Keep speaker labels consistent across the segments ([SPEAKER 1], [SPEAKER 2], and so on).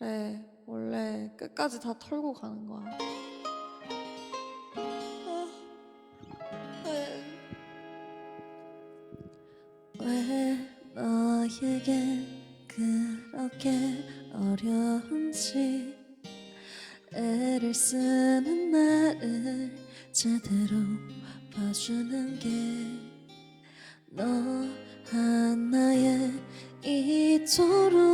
[SPEAKER 1] 그래, 원래 끝까지 다 털고 가는 거야. 왜 너에게 그렇게 어려운지 애를 쓰는 나를 제대로 봐주는 게 너 하나에 이토록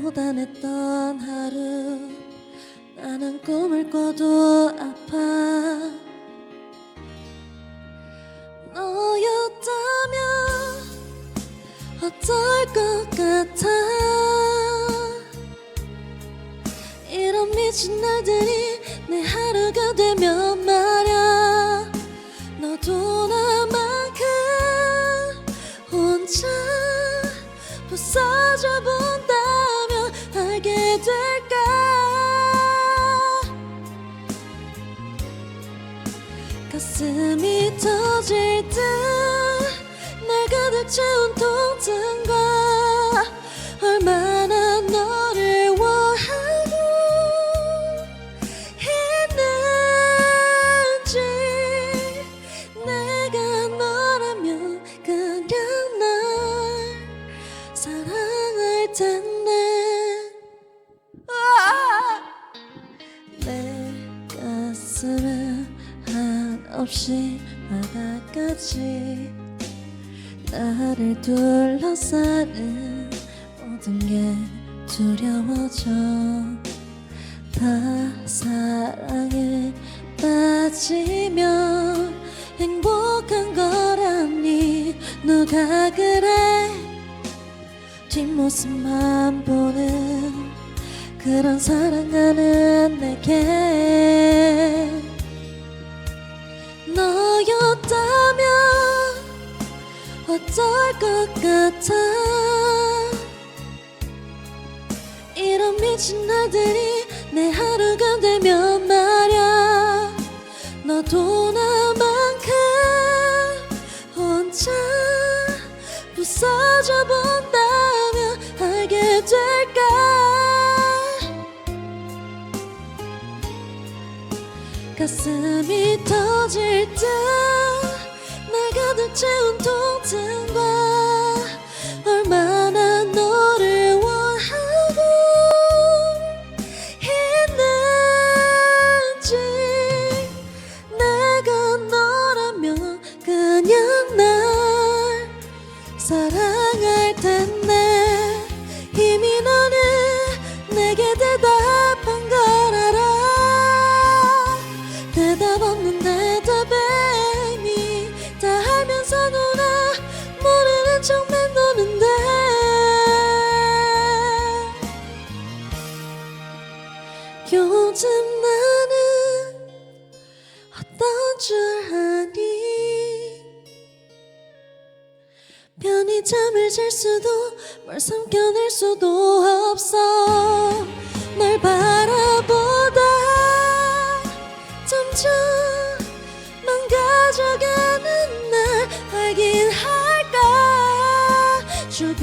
[SPEAKER 1] 고단했던 하루 나는 꿈을 꿔도 아파. 너였다면 어떨 것 같아? 이런 미친 날들이 내 하루가 되 가슴이 터질 듯날 가득 채운 통증과 얼마나 너를 원하고 있는지 내가 너라면 그냥 날 사랑할 텐데 없이 바다까지 나를 둘러싸는 모든 게 두려워져 다 사랑에 빠지면 행복한 거라니. 누가 그래? 뒷모습만 보는 그런 사랑하는 내게 어떨 것 같아. 이런 미친 날들이 내 하루가 되면 말야. 너도 나만큼 혼자 부서져 본다면 알게 될까? 가슴이 터질 듯 날 가득 채 요즘 나는 어떤 줄 아니? 편히 잠을 잘 수도 뭘 삼켜낼 수도 없어. 널 바라보다 점점 망가져가는 날 알긴 할까? 조금